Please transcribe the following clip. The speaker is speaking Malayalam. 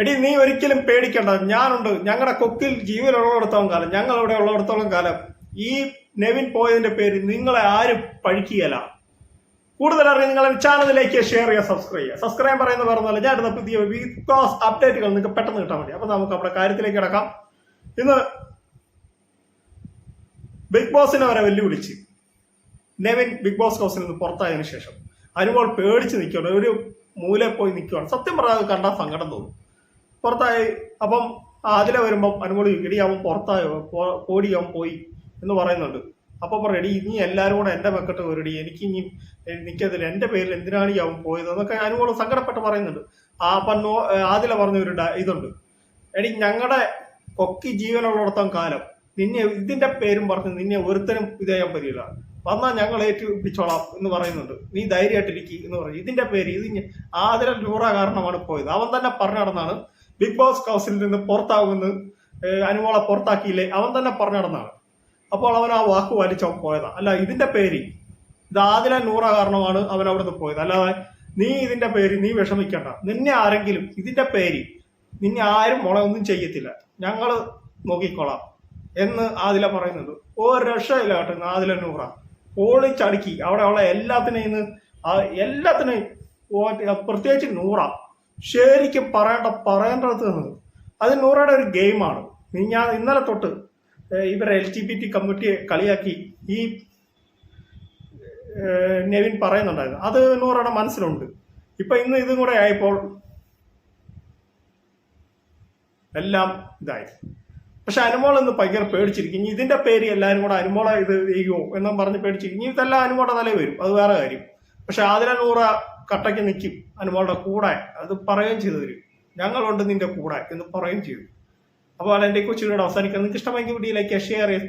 എടി നീ ഒരിക്കലും പേടിക്കണ്ട. ഞാനുണ്ട്. ഞങ്ങളുടെ കൊക്കിൽ ജീവനുള്ളിടത്തോളം കാലം. ഞങ്ങൾ ഇവിടെ ഉള്ളിടത്തോളം കാലം ഈ നെവിൻ പോയതിന്റെ പേര് നിങ്ങളെ ആരും പഴിക്കുകയല്ല. കൂടുതൽ അറിയാൻ നിങ്ങളെ ചാനലിലേക്ക് ഷെയർ ചെയ്യുക സബ്സ്ക്രൈബ് ചെയ്യുക. സബ്സ്ക്രൈബ് പറയുന്ന പറഞ്ഞാൽ ഞാൻ ഇടുന്ന പുതിയ ബിക്കോസ് അപ്ഡേറ്റുകൾ നിങ്ങൾക്ക് പെട്ടെന്ന് കിട്ടാൻ മതി അപ്പൊ നമുക്ക് നമ്മുടെ കാര്യത്തിലേക്ക് കിടക്കാം. ഇന്ന് ബിഗ് ബോസിനെ വരെ വെല്ലുവിളിച്ച്. നെവിൻ ബിഗ് ബോസ് ഹൗസിൽ നിന്ന് പുറത്തായതിനു ശേഷം. അനുമോൾ പേടിച്ച് നിൽക്കുകയാണ്. ഒരു മൂല പോയി നിൽക്കുകയാണ് സത്യം പറഞ്ഞാൽ കണ്ടാൽ സങ്കടം തോന്നും. പുറത്തായി അപ്പം അതിലെ വരുമ്പം അനുമോൾ ഇടിയാവും പുറത്തായോ? പോ- പോയി എന്ന് പറയുന്നുണ്ട്. അപ്പൊ പറ എടി ഇനി എല്ലാവരും കൂടെ എന്റെ വെക്കട്ട് വരടി എനിക്ക് ഇനി നിൽക്കത്തില്ല എന്റെ പേരിൽ എന്തിനാണ് അവൻ പോയത്? എന്നൊക്കെ അനുകൂലം സങ്കടപ്പെട്ട് പറയുന്നുണ്ട്. ആ പന്നോ ആദില പറഞ്ഞ ഒരു ഇതുണ്ട്. എടി ഞങ്ങളുടെ കൊക്കി ജീവനുള്ളിടത്തോളം കാലം നിന്നെ ഇതിന്റെ പേരും പറഞ്ഞ് നിന്നെ ഒരുത്തരും ഇത് ചെയ്യാൻ പറ്റില്ല വന്നാൽ ഞങ്ങൾ ഏറ്റു പിടിച്ചോളാം എന്ന് പറയുന്നുണ്ട്. നീ ധൈര്യമായിട്ടിരിക്കുക എന്ന് പറയും ഇതിന്റെ പേര് ഇത് ആദര ലൂറ കാരണമാണ് പോയത്. അവൻ തന്നെ പറഞ്ഞു നടന്നാണ്. ബിഗ് ബോസ് ഹൗസിൽ നിന്ന് പുറത്താകുമെന്ന് അനുമോളെ പുറത്താക്കിയില്ലേ? അവൻ തന്നെ പറഞ്ഞു നടന്നാണ്. അപ്പോൾ അവൻ ആ വാക്ക് വലിച്ചവൻ പോയതാ. അല്ല ഇതിന്റെ പേര് ഇത് ആദില നൂറ കാരണമാണ് അവൻ അവിടുന്ന് പോയത്. അല്ലാതെ നീ ഇതിന്റെ പേര് നീ വിഷമിക്കണ്ട. നിന്നെ ആരെങ്കിലും ഇതിന്റെ പേര് നിന്നെ ആരും മുള ഒന്നും ചെയ്യത്തില്ല. ഞങ്ങൾ നോക്കിക്കോളാം എന്ന് ആദില പറയുന്നുണ്ട്. ഓ രക്ഷയില്ല കേട്ടോ ആദില നൂറ പൊളിച്ചടുക്കി അവിടെ ഉള്ള എല്ലാത്തിനെയും ഇന്ന് എല്ലാത്തിനെയും പ്രത്യേകിച്ച് നൂറ. ശരിക്കും പറയേണ്ട പറയേണ്ടത് നിന്ന് അത് നൂറയുടെ ഒരു ഗെയിമാണ്. ഞാൻ ഇന്നലെ തൊട്ട് ഇവരെ എൽ ടി ബി ടി കമ്മിറ്റിയെ കളിയാക്കി ഈ നെവിൻ പറയുന്നുണ്ടായിരുന്നു. അത് നൂറയുടെ മനസ്സിലുണ്ട്. ഇപ്പൊ ഇന്ന് ഇതും കൂടെ ആയപ്പോൾ എല്ലാം ഇതായി. പക്ഷെ അനുമോൾ എന്ന് ഭയങ്കര പേടിച്ചിരിക്കും. ഇതിന്റെ പേര് എല്ലാവരും കൂടെ അനുമോള ഇത് ചെയ്യുമോ എന്നും പറഞ്ഞ് പേടിച്ചിരിക്കും. ഇതെല്ലാം അനുമോളുടെ തലയിൽ വരും. അത് വേറെ കാര്യം. പക്ഷെ ആതിര നൂറ കട്ടയ്ക്ക് നിൽക്കും അനുമോളുടെ കൂടെ. അത് പറയുകയും ചെയ്തു തരും. ഞങ്ങളുണ്ട് നിന്റെ കൂടെ എന്ന് പറയുകയും ചെയ്തു. അപ്പോൾ എന്റെ കൊച്ചിനോട് അവസാനിക്കാൻ നിങ്ങൾക്ക് ഇഷ്ടമെങ്കിൽ വീഡിയോയിലേക്ക് ഷെയർ ചെയ്ത്